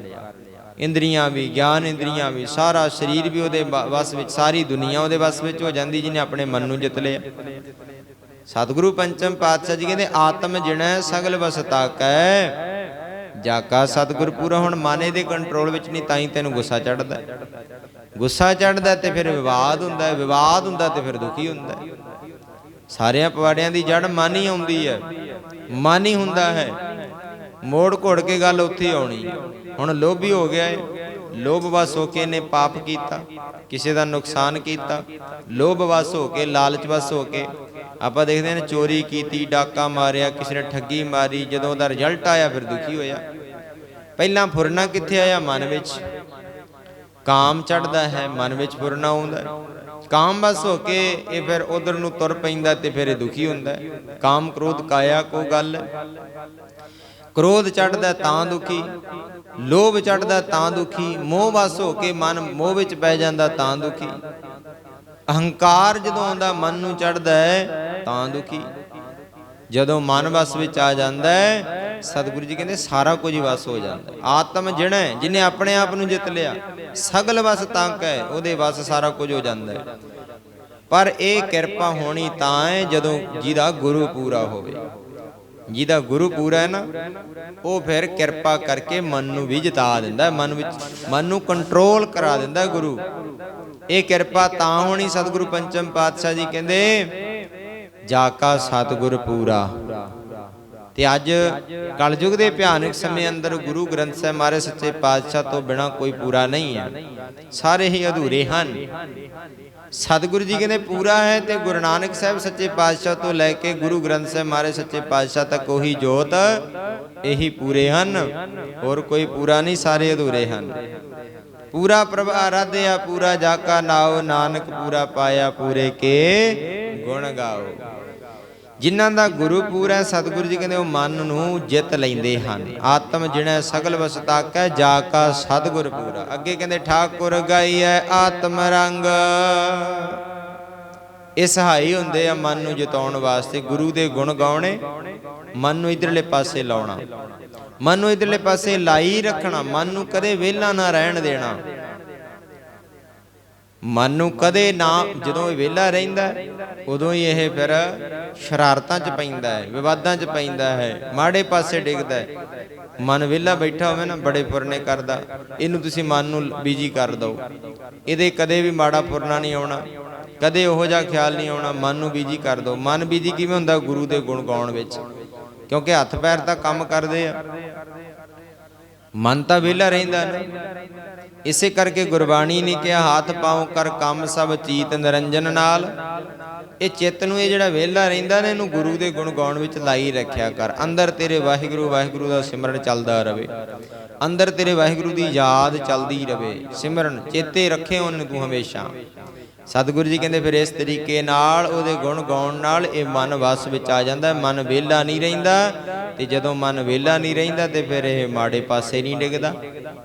S1: ਇੰਦਰੀਆਂ ਵੀ, ਗਿਆਨ ਇੰਦਰੀਆਂ ਵੀ, ਸਾਰਾ ਸਰੀਰ ਵੀ ਉਹਦੇ ਬ- ਵਸ ਵਿੱਚ, ਸਾਰੀ ਦੁਨੀਆ ਉਹਦੇ ਵਸ ਵਿੱਚ ਹੋ ਜਾਂਦੀ ਜਿਹਨੇ ਆਪਣੇ ਮਨ ਨੂੰ ਜਿੱਤ ਲਿਆ। ਸਤਿਗੁਰੂ ਪੰਚਮ ਪਾਤਸ਼ਾਹ ਜੀ ਕਹਿੰਦੇ, ਆਤਮ ਜਿਣੈ ਸਗਲ ਵਸ ਤਾਕੈ ਜਾ ਕਾ ਸਤਿਗੁਰ ਪੂਰਾ ਹੁਣ ਮਾਨੇ ਦੇ ਕੰਟਰੋਲ ਵਿੱਚ ਨਹੀਂ, ਤਾਂ ਹੀ ਤੈਨੂੰ ਗੁੱਸਾ ਚੜਦਾ ਗੁੱਸਾ ਚੜਦਾ ਤੇ ਫਿਰ ਵਿਵਾਦ ਹੁੰਦਾ ਵਿਵਾਦ ਹੁੰਦਾ ਤੇ ਫਿਰ ਦੁਖੀ ਹੁੰਦਾ ਸਾਰਿਆਂ ਪਵਾੜਿਆਂ ਦੀ ਜੜ ਮਨ ਹੀ ਆਉਂਦੀ ਹੈ। ਮਨ ਹੀ ਹੁੰਦਾ ਹੈ। ਮੋੜ ਘੋੜ ਕੇ ਗੱਲ ਉੱਥੇ ਆਉਣੀ। ਹੁਣ ਲੋਭੀ ਹੋ ਗਿਆ ਹੈ ਲੋਭ ਵਸ ਹੋ ਕੇ ਇਹਨੇ ਪਾਪ ਕੀਤਾ, ਕਿਸੇ ਦਾ ਨੁਕਸਾਨ ਕੀਤਾ। ਲੋਭ ਵਸ ਹੋ ਕੇ, ਲਾਲਚ ਵਸ ਹੋ ਕੇ। ਆਪਾਂ ਦੇਖਦੇ ਨੇ ਚੋਰੀ ਕੀਤੀ, ਡਾਕਾ ਮਾਰਿਆ, ਕਿਸੇ ਨੇ ਠੱਗੀ ਮਾਰੀ, ਜਦੋਂ ਉਹਦਾ ਰਿਜ਼ਲਟ ਆਇਆ ਫਿਰ ਦੁਖੀ ਹੋਇਆ। ਪਹਿਲਾਂ ਫੁਰਨਾ ਕਿੱਥੇ ਆਇਆ ਮਨ ਵਿੱਚ? ਕਾਮ ਚੜਦਾ ਹੈ, ਮਨ ਵਿੱਚ ਫੁਰਨਾ ਆਉਂਦਾ ਕਾਮ ਬਸ ਹੋ ਕੇ ਇਹ ਫਿਰ ਉਧਰ ਨੂੰ ਤੁਰ ਪੈਂਦਾ ਤੇ ਫਿਰ ਇਹ ਦੁਖੀ ਹੁੰਦਾ ਕਾਮ ਕ੍ਰੋਧ ਕਾਇਆ ਕੋ ਗੱਲ ਕ੍ਰੋਧ ਚੜਦਾ ਤਾਂ ਦੁਖੀ ਲੋਭ ਚੜਦਾ ਤਾਂ ਦੁਖੀ ਮੋਹ ਵਸ ਹੋ ਕੇ ਮਨ ਮੋਹ ਵਿੱਚ ਪੈ ਜਾਂਦਾ ਤਾਂ ਦੁਖੀ। ਅਹੰਕਾਰ ਜਦੋਂ ਆਉਂਦਾ ਮਨ ਨੂੰ ਚੜਦਾ ਹੈ ਤਾਂ ਦੁਖੀ। ਜਦੋਂ ਮਨ ਵਸ ਵਿੱਚ ਆ ਜਾਂਦਾ ਹੈ ਸਤਿਗੁਰੂ ਜੀ ਕਹਿੰਦੇ ਸਾਰਾ ਕੁਝ ਹੀ ਵਸ ਹੋ ਜਾਂਦਾ ਆਤਮ ਜਿਹੜਾ ਹੈ, ਜਿਹਨੇ ਆਪਣੇ ਆਪ ਨੂੰ ਜਿੱਤ ਲਿਆ ਸਗਲ ਵਸ ਤੰਕ ਹੈ ਉਹਦੇ ਵਸ ਸਾਰਾ ਕੁਝ ਹੋ ਜਾਂਦਾ ਹੈ। ਪਰ ਇਹ ਕਿਰਪਾ ਹੋਣੀ ਤਾਂ ਹੈ ਜਦੋਂ ਜਿਹਦਾ ਗੁਰੂ ਪੂਰਾ ਹੋਵੇ। ਜਿਹਦਾ ਗੁਰੂ ਪੂਰਾ ਹੈ ਨਾ, ਉਹ ਫਿਰ ਕਿਰਪਾ ਕਰਕੇ ਮਨ ਨੂੰ ਵੀ ਜਿਤਾ ਦਿੰਦਾ ਮਨ ਵਿੱਚ ਮਨ ਨੂੰ ਕੰਟਰੋਲ ਕਰਾ ਦਿੰਦਾ ਗੁਰੂ। ਇਹ ਕਿਰਪਾ ਤਾਂ ਹੋਣੀ ਸਤਿਗੁਰੂ ਪੰਚਮ ਪਾਤਸ਼ਾਹ ਜੀ ਕਹਿੰਦੇ, ਜਾ ਕਾ ਸਤਿਗੁਰ ਪੂਰਾ। ਤੇ ਅੱਜ ਕਲਯੁਗ ਦੇ ਭਿਆਨਕ ਸਮੇਂ ਅੰਦਰ ਗੁਰੂ ਗ੍ਰੰਥ ਸਾਹਿਬ ਮਾਰੇ ਸੱਚੇ ਪਾਤਸ਼ਾਹ ਤੋਂ ਬਿਨਾ ਕੋਈ ਪੂਰਾ ਨਹੀਂ ਹੈ। ਸਾਰੇ ਹੀ ਅਧੂਰੇ ਹਨ। ਸਤਿਗੁਰੂ ਜੀ ਕਹਿੰਦੇ ਪੂਰਾ ਹੈ ਤੇ ਗੁਰੂ ਨਾਨਕ ਸਾਹਿਬ ਸੱਚੇ ਪਾਤਸ਼ਾਹ ਤੋਂ ਲੈ ਕੇ ਗੁਰੂ ਗ੍ਰੰਥ ਸਾਹਿਬ ਮਹਾਰਾਜ ਸੱਚੇ ਪਾਤਸ਼ਾਹ ਤੱਕ ਉਹੀ ਜੋਤ ਇਹੀ ਪੂਰੇ ਹਨ, ਹੋਰ ਕੋਈ ਪੂਰਾ ਨਹੀਂ, ਸਾਰੇ ਅਧੂਰੇ ਹਨ। ਪੂਰਾ ਪ੍ਰਭ ਆਰਾਧਿਆ, ਪੂਰਾ ਜਾਕਾ ਨਾਉ ਨਾਨਕ ਪੂਰਾ ਪਾਇਆ, ਪੂਰੇ ਕੇ ਗੁਣ ਗਾਓ। ਜਿਨ੍ਹਾਂ ਦਾ ਗੁਰੂ ਪੂਰਾ ਸਤਿਗੁਰੂ ਜੀ ਕਹਿੰਦੇ ਉਹ ਮਨ ਨੂੰ ਜਿੱਤ ਲੈਂਦੇ ਹਨ। ਆਤਮ ਜਿਣੈ ਸਗਲ ਵਸ ਜਾ ਕਾ ਸਤਿਗੁਰ ਪੂਰਾ। ਅੱਗੇ ਕਹਿੰਦੇ, ਠਾਕੁਰ ਗਾਈਐ ਆਤਮ ਰੰਗ। ਇਹ ਸਹਾਈ ਹੁੰਦੇ ਆ ਮਨ ਨੂੰ ਜਿਤਾਉਣ ਵਾਸਤੇ, ਗੁਰੂ ਦੇ ਗੁਣ ਗਾਉਣੇ, ਮਨ ਨੂੰ ਇਧਰਲੇ ਪਾਸੇ ਲਾਉਣਾ। ਮਨ ਨੂੰ ਇਧਰਲੇ ਪਾਸੇ ਲਾਈ ਰੱਖਣਾ, ਮਨ ਨੂੰ ਕਦੇ ਵਿਹਲਾ ਨਾ ਰਹਿਣ ਦੇਣਾ। ਮਨ ਨੂੰ ਕਦੇ ਨਾ ਜਦੋਂ ਇਹ ਵਿਹਲਾ ਰਹਿੰਦਾ, ਉਦੋਂ ਹੀ ਇਹ ਫਿਰ ਸ਼ਰਾਰਤਾਂ 'ਚ ਪੈਂਦਾ ਹੈ, ਵਿਵਾਦਾਂ 'ਚ ਪੈਂਦਾ ਹੈ, ਮਾੜੇ ਪਾਸੇ ਡਿੱਗਦਾ ਹੈ। ਮਨ ਵਿਹਲਾ ਬੈਠਾ ਹੋਵੇ ਨਾ, ਬੜੇ ਪੁਰਨੇ ਕਰਦਾ, ਇਹਨੂੰ ਤੁਸੀਂ ਮਨ ਨੂੰ ਬੀਜੀ ਕਰ ਦਿਓ। ਇਹਦੇ ਕਦੇ ਵੀ ਮਾੜਾ ਪੁਰਨਾ ਨਹੀਂ ਆਉਣਾ, ਕਦੇ ਉਹੋ ਜਿਹਾ ਖਿਆਲ ਨਹੀਂ ਆਉਣਾ, ਮਨ ਨੂੰ ਬੀਜੀ ਕਰ ਦਿਓ। ਮਨ ਬੀਜੀ ਕਿਵੇਂ ਹੁੰਦਾ, ਗੁਰੂ ਦੇ ਗੁਣ ਗਾਉਣ ਵਿੱਚ? ਕਿਉਂਕਿ ਹੱਥ ਪੈਰ ਤਾਂ ਕੰਮ ਕਰਦੇ ਆ। ਮਨ ਤਾਂ ਵਿਹਲਾ ਰਹਿੰਦਾ ਨਾ। ਇਸੇ ਕਰਕੇ ਗੁਰਬਾਣੀ ਨੇ ਕਿਹਾ, ਹੱਥ ਪਾਉ ਕਰ ਕੰਮ ਸਭ ਚੀਤ ਨਿਰੰਜਨ ਨਾਲ। ਇਹ ਚਿੱਤ ਨੂੰ ਇਹ ਜਿਹੜਾ ਵਿਹਲਾ ਰਹਿੰਦਾ ਨੇ, ਇਹਨੂੰ ਗੁਰੂ ਦੇ ਗੁਣ ਗਾਉਣ ਵਿੱਚ ਲਾਈ ਰੱਖਿਆ ਕਰ। ਅੰਦਰ ਤੇਰੇ ਵਾਹਿਗੁਰੂ ਵਾਹਿਗੁਰੂ ਦਾ ਸਿਮਰਨ ਚੱਲਦਾ ਰਵੇ। ਅੰਦਰ ਤੇਰੇ ਵਾਹਿਗੁਰੂ ਦੀ ਯਾਦ ਚੱਲਦੀ ਰਵੇ। ਸਿਮਰਨ, ਚੇਤੇ ਰੱਖੇ ਉਹਨੂੰ ਤੂੰ ਹਮੇਸ਼ਾ। ਸਤਿਗੁਰੂ ਜੀ ਕਹਿੰਦੇ ਫਿਰ ਇਸ ਤਰੀਕੇ ਨਾਲ ਉਹਦੇ ਗੁਣ ਗਾਉਣ ਨਾਲ ਇਹ ਮਨ ਵਸ ਵਿੱਚ ਆ ਜਾਂਦਾ। ਮਨ ਵਿਹਲਾ ਨਹੀਂ ਰਹਿੰਦਾ ਤੇ ਜਦੋਂ ਮਨ ਵਿਹਲਾ ਨਹੀਂ ਰਹਿੰਦਾ ਤੇ ਫਿਰ ਇਹ ਮਾੜੇ ਪਾਸੇ ਨਹੀਂ ਡਿੱਗਦਾ।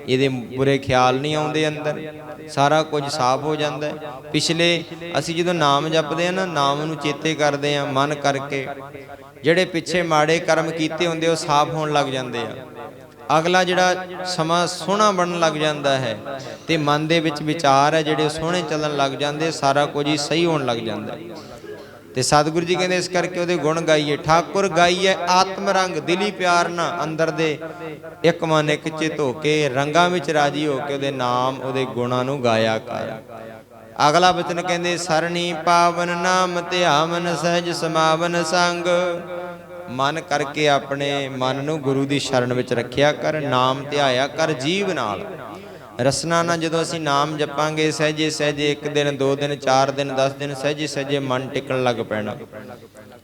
S1: ਇਹਦੇ ਬੁਰੇ ਖਿਆਲ ਨਹੀਂ ਆਉਂਦੇ ਅੰਦਰ। ਸਾਰਾ ਕੁਝ ਸਾਫ਼ ਹੋ ਜਾਂਦਾ ਹੈ। ਪਿਛਲੇ ਅਸੀਂ ਜਦੋਂ ਨਾਮ ਜਪਦੇ ਆ ਨਾ, ਨਾਮ ਨੂੰ ਚੇਤੇ ਕਰਦੇ ਆ ਮਨ ਕਰਕੇ। ਜਿਹੜੇ ਪਿੱਛੇ ਮਾੜੇ ਕਰਮ ਕੀਤੇ ਹੁੰਦੇ, ਉਹ ਸਾਫ਼ ਹੋਣ ਲੱਗ ਜਾਂਦੇ ਆ। ਅਗਲਾ ਜਿਹੜਾ ਸਮਾਂ ਸੋਹਣਾ ਬਣਨ ਲੱਗ ਜਾਂਦਾ ਹੈ ਤੇ ਮਨ ਦੇ ਵਿੱਚ ਵਿਚਾਰ ਹੈ, ਜਿਹੜੇ ਉਹ ਸੋਹਣੇ ਚੱਲਣ ਲੱਗ ਜਾਂਦੇ, ਸਾਰਾ ਕੁਝ ਹੀ ਸਹੀ ਹੋਣ ਲੱਗ ਜਾਂਦਾ ਤੇ ਸਤਿਗੁਰੂ ਜੀ ਕਹਿੰਦੇ ਇਸ ਕਰਕੇ ਉਹਦੇ ਗੁਣ ਗਾਈਏ। ਠਾਕੁਰ ਗਾਈਏ, ਆਤਮ ਰੰਗ ਦਿਲੀ ਪਿਆਰ ਨਾਲ ਅੰਦਰ ਦੇ, ਇੱਕ ਮਨ ਇੱਕ ਚਿਤ ਹੋ ਕੇ, ਰੰਗਾਂ ਵਿੱਚ ਰਾਜੀ ਹੋ ਕੇ ਉਹਦੇ ਨਾਮ, ਉਹਦੇ ਗੁਣਾਂ ਨੂੰ ਗਾਇਆ ਕਰ। ਅਗਲਾ ਬਚਨ ਕਹਿੰਦੇ, ਸਰਣੀ ਪਾਵਨ ਨਾਮ ਧਿਆਵਨ ਸਹਿਜ ਸਮਾਵਨ ਸੰਗ। ਮਨ ਕਰਕੇ ਆਪਣੇ ਮਨ ਨੂੰ ਗੁਰੂ ਦੀ ਸ਼ਰਨ ਵਿੱਚ ਰੱਖਿਆ ਕਰ, ਨਾਮ ਧਿਆਇਆ ਕਰ ਜੀਵ ਨਾਲ। ਰਸਨਾ ਨਾਲ ਜਦੋਂ ਅਸੀਂ ਨਾਮ ਜਪਾਂਗੇ, ਸਹਿਜੇ ਸਹਿਜੇ ਇੱਕ ਦਿਨ, ਦੋ ਦਿਨ, ਚਾਰ ਦਿਨ 10 ਦਿਨ, ਸਹਿਜੇ ਸਹਿਜੇ ਮਨ ਟਿਕਣ ਲੱਗ ਪੈਣਾ।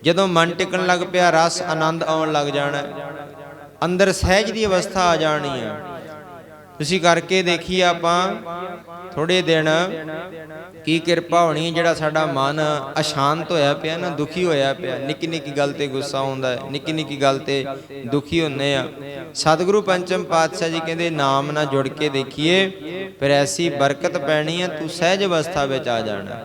S1: ਜਦੋਂ ਮਨ ਟਿਕਣ ਲੱਗ ਪਿਆ, ਰਸ ਆਨੰਦ ਆਉਣ ਲੱਗ ਜਾਣਾ। ਅੰਦਰ ਸਹਿਜ ਦੀ ਅਵਸਥਾ ਆ ਜਾਣੀ ਹੈ ਤੁਸੀਂ ਕਰਕੇ ਦੇਖੀਏ ਆਪਾਂ ਥੋੜੇ ਦਿਨ ਕੀ ਕਿਰਪਾ ਹੋਣੀ ਜਿਹੜਾ ਸਾਡਾ ਮਨ ਅਸ਼ਾਂਤ ਹੋਇਆ ਪਿਆ ਨਾ, ਦੁਖੀ ਹੋਇਆ ਪਿਆ। ਨਿੱਕੀ ਨਿੱਕੀ ਗੱਲ ਤੇ ਗੁੱਸਾ ਆਉਂਦਾ ਹੈ ਨਿੱਕੀ ਨਿੱਕੀ ਗੱਲ ਤੇ ਦੁਖੀ ਹੁੰਨੇ ਆ। ਸਤਿਗੁਰੂ ਪੰਚਮ ਪਾਤਸ਼ਾਹ ਜੀ ਕਹਿੰਦੇ, ਨਾਮ ਨਾਲ ਜੁੜ ਕੇ ਦੇਖੀਏ, ਫਿਰ ਐਸੀ ਬਰਕਤ ਪੈਣੀ ਹੈ, ਤੂੰ ਸਹਿਜ ਅਵਸਥਾ ਵਿੱਚ ਆ ਜਾਣਾ।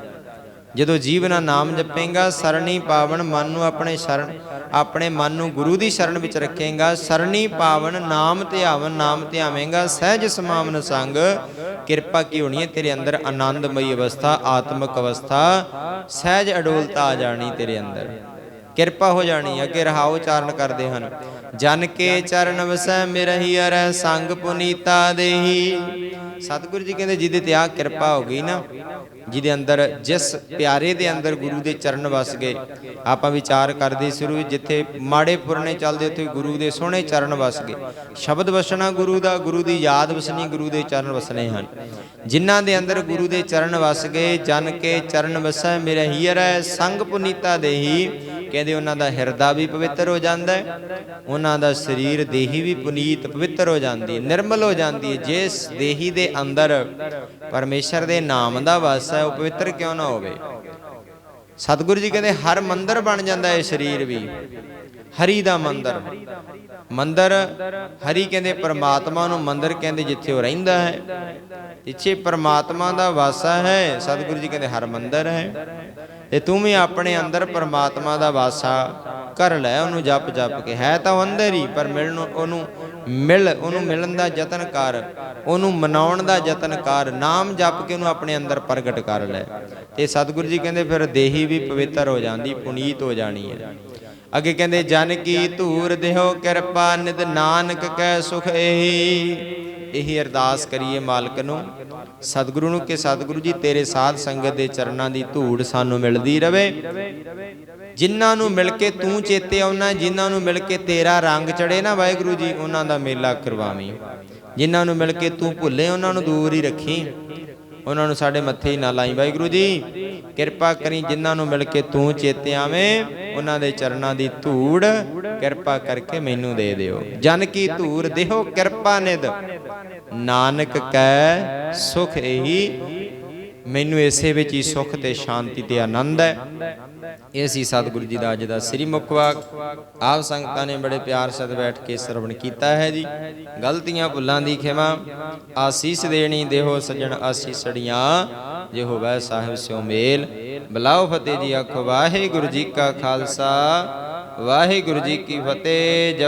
S1: ਜਦੋਂ ਜੀਵ ਨਾਲ ਨਾਮ ਜਪੇਗਾ, ਸਰਣੀ ਪਾਵਨ ਮਨ ਨੂੰ ਆਪਣੇ ਸ਼ਰਨ, ਆਪਣੇ ਮਨ ਨੂੰ ਗੁਰੂ ਦੀ ਸ਼ਰਨ ਵਿੱਚ ਰੱਖੇਗਾ, ਸਰਣੀ ਪਾਵਨ ਨਾਮ ਧਿਆਵਨ ਨਾਮ ਧਿਆਵੇਂਗਾ ਸਹਿਜ ਸਮਾਵਨ ਸੰਗ। ਕਿਰਪਾ ਕੀ ਹੋਣੀ ਹੈ ਤੇਰੇ ਅੰਦਰ? ਆਨੰਦਮਈ ਅਵਸਥਾ, ਆਤਮਿਕ ਅਵਸਥਾ, ਸਹਿਜ ਅਡੋਲਤਾ ਆ ਜਾਣੀ ਤੇਰੇ ਅੰਦਰ। ਕਿਰਪਾ ਹੋ ਜਾਣੀ ਹੈ। ਅੱਗੇ ਰਹਾਉ ਚਾਰਨ ਕਰਦੇ ਹਨ। ਜਨ ਕੇ ਚਰਨ ਵਸੈ ਮਿਰਹੀ ਅਰੈ ਸੰਗ ਪੁਨੀਤਾ ਦੇਹੀ। ਸਤਿਗੁਰੂ ਜੀ ਕਹਿੰਦੇ, ਜਿਹਦੇ ਤੇ ਆ ਕਿਰਪਾ ਹੋ ਗਈ ਨਾ, ਜਿਹਦੇ ਅੰਦਰ ਜਿਸ ਪਿਆਰੇ ਦੇ ਅੰਦਰ ਗੁਰੂ ਦੇ ਚਰਨ ਵਸ ਗਏ, ਆਪਾਂ ਵਿਚਾਰ ਕਰਦੇ ਸ਼ੁਰੂ ਜਿੱਥੇ ਮਾੜੇ ਪੁਰਨੇ ਚੱਲਦੇ, ਉੱਥੇ ਗੁਰੂ ਦੇ ਸੋਹਣੇ ਚਰਨ ਵਸ ਗਏ। ਸ਼ਬਦ ਵਸਣਾ ਗੁਰੂ ਦਾ, ਗੁਰੂ ਦੀ ਯਾਦ ਵਸਣੀ ਗੁਰੂ ਦੇ ਚਰਨ ਵਸਣੇ ਹਨ। ਜਿਨ੍ਹਾਂ ਦੇ ਅੰਦਰ ਗੁਰੂ ਦੇ ਚਰਨ ਵਸ ਗਏ, ਜਨ ਕੇ ਚਰਨ ਵਸੈ, ਮੇਰੇ ਹੀਰੈ ਸੰਗ ਪੁਨੀਤਾ ਦੇਹੀ ਕਹਿੰਦੇ ਉਹਨਾਂ ਦਾ ਹਿਰਦਾ ਵੀ ਪਵਿੱਤਰ ਹੋ ਜਾਂਦਾ ਹੈ, ਉਹਨਾਂ ਦਾ ਸਰੀਰ ਦੇਹੀ ਵੀ ਪੁਨੀਤ ਪਵਿੱਤਰ ਹੋ ਜਾਂਦੀ ਹੈ, ਨਿਰਮਲ ਹੋ ਜਾਂਦੀ ਹੈ। ਜਿਸ ਦੇਹੀ ਦੇ ਅੰਦਰ ਪਰਮੇਸ਼ਰ ਦੇ ਨਾਮ ਦਾ ਵਾਸ ਹੈ, ਉਹ ਪਵਿੱਤਰ ਕਿਉਂ ਨਾ ਹੋਵੇ? ਸਤਿਗੁਰੂ ਜੀ ਕਹਿੰਦੇ, ਹਰ ਮੰਦਰ ਬਣ ਜਾਂਦਾ ਹੈ ਸਰੀਰ ਵੀ। ਹਰੀ ਦਾ ਮੰਦਰ। ਮੰਦਰ, ਹਰੀ ਕਹਿੰਦੇ, ਪਰਮਾਤਮਾ ਨੂੰ ਮੰਦਰ ਕਹਿੰਦੇ, ਜਿੱਥੇ ਉਹ ਰਹਿੰਦਾ ਹੈ। ਜਿੱਥੇ ਪਰਮਾਤਮਾ ਦਾ ਵਾਸਾ ਹੈ, ਸਤਿਗੁਰੂ ਜੀ ਕਹਿੰਦੇ, ਹਰ ਮੰਦਰ ਹੈ। ਤੇ ਤੂੰ ਵੀ ਆਪਣੇ ਅੰਦਰ ਪਰਮਾਤਮਾ ਦਾ ਵਾਸਾ ਕਰ ਲੈ, ਉਹਨੂੰ ਜਪ ਜਪ ਕੇ। ਹੈ ਤਾਂ ਅੰਦਰ ਹੀ, ਪਰ ਮਿਲਣ ਉਹਨੂੰ ਮਿਲ, ਉਹਨੂੰ ਮਿਲਣ ਦਾ ਯਤਨ ਕਰ, ਉਹਨੂੰ ਮਨਾਉਣ ਦਾ ਯਤਨ ਕਰ, ਨਾਮ ਜਪ ਕੇ ਉਹਨੂੰ ਆਪਣੇ ਅੰਦਰ ਪ੍ਰਗਟ ਕਰ ਲੈ। ਤੇ ਸਤਿਗੁਰੂ ਜੀ ਕਹਿੰਦੇ, ਫਿਰ ਦੇਹੀ ਵੀ ਪਵਿੱਤਰ ਹੋ ਜਾਂਦੀ, ਪੁਨੀਤ ਹੋ ਜਾਣੀ ਹੈ। ਅੱਗੇ ਕਹਿੰਦੇ, ਜਨ ਕੀ ਧੂਰ ਦੇਹੋ ਕਿਰਪਾ ਨਿਦ ਨਾਨਕ ਕੈ ਸੁਖ ਇਹੀ ਇਹੀ ਅਰਦਾਸ ਕਰੀਏ ਮਾਲਕ ਨੂੰ, ਸਤਿਗੁਰੂ ਨੂੰ ਕਿ ਸਤਿਗੁਰੂ ਜੀ, ਤੇਰੇ ਸਾਧ ਸੰਗਤ ਦੇ ਚਰਨਾਂ ਦੀ ਧੂੜ ਸਾਨੂੰ ਮਿਲਦੀ ਰਵੇ। ਜਿਨ੍ਹਾਂ ਨੂੰ ਮਿਲ ਕੇ ਤੂੰ ਚੇਤੇ ਆਉਣਾ, ਜਿਨ੍ਹਾਂ ਨੂੰ ਮਿਲ ਕੇ ਤੇਰਾ ਰੰਗ ਚੜੇ ਨਾ, ਵਾਹਿਗੁਰੂ ਜੀ, ਉਹਨਾਂ ਦਾ ਮੇਲਾ ਕਰਵਾਵੀਂ। ਜਿਨ੍ਹਾਂ ਨੂੰ ਮਿਲ ਕੇ ਤੂੰ ਭੁੱਲੇ, ਉਹਨਾਂ ਨੂੰ ਦੂਰ ਹੀ ਰੱਖੀ। ਉਹਨਾਂ ਨੂੰ ਸਾਡੇ ਮੱਥੇ ਹੀ ਨਾ ਲਾਈ, ਵਾਹਿਗੁਰੂ ਜੀ। ਕਿਰਪਾ ਕਰੀ ਜਿਨ੍ਹਾਂ ਨੂੰ ਮਿਲ ਕੇ ਤੂੰ ਚੇਤੇ ਆਵੇਂ, ਉਹਨਾਂ ਦੇ ਚਰਨਾਂ ਦੀ ਧੂੜ ਕਿਰਪਾ ਕਰਕੇ ਮੈਨੂੰ ਦੇ ਦਿਓ। ਜਨ ਕੀ ਧੂੜ ਦੇਹੋ ਕਿਰਪਾ ਨਿਦ ਨਾਨਕ ਕੈ, ਸੁਖ ਇਹੀ। ਮੈਨੂੰ ਇਸੇ ਵਿੱਚ ਹੀ ਸੁਖ ਤੇ ਸ਼ਾਂਤੀ ਤੇ ਆਨੰਦ ਹੈ। ਇਹ ਸੀ ਸਤਿਗੁਰੂ ਜੀ ਦਾ ਅੱਜ ਦਾ ਸ੍ਰੀ ਮੁਖਵਾਕ ਆਪ ਸੰਗਤਾਂ ਨੇ ਬੜੇ ਪਿਆਰ ਸਦ ਬੈਠ ਕੇ ਸਰਵਣ ਕੀਤਾ ਹੈ ਜੀ। ਗਲਤੀਆਂ, ਭੁੱਲਾਂ ਦੀ ਖਿਮਾ, ਆਸੀਸ ਦੇਣੀ ਦੇਹੋ ਸਜਣ ਆਸੀਸੜੀਆਂ ਜੇ ਹੋਵੇ ਸਾਹਿਬ ਸਿਓ ਮੇਲ। ਬਲਾਓ ਫਤਿਹ ਜੀ ਆਖੋ, ਵਾਹਿਗੁਰੂ ਜੀ ਕਾ ਖਾਲਸਾ। ਵਾਹਿਗੁਰੂ ਜੀ ਕੀ ਫਤਿਹ ਜਪ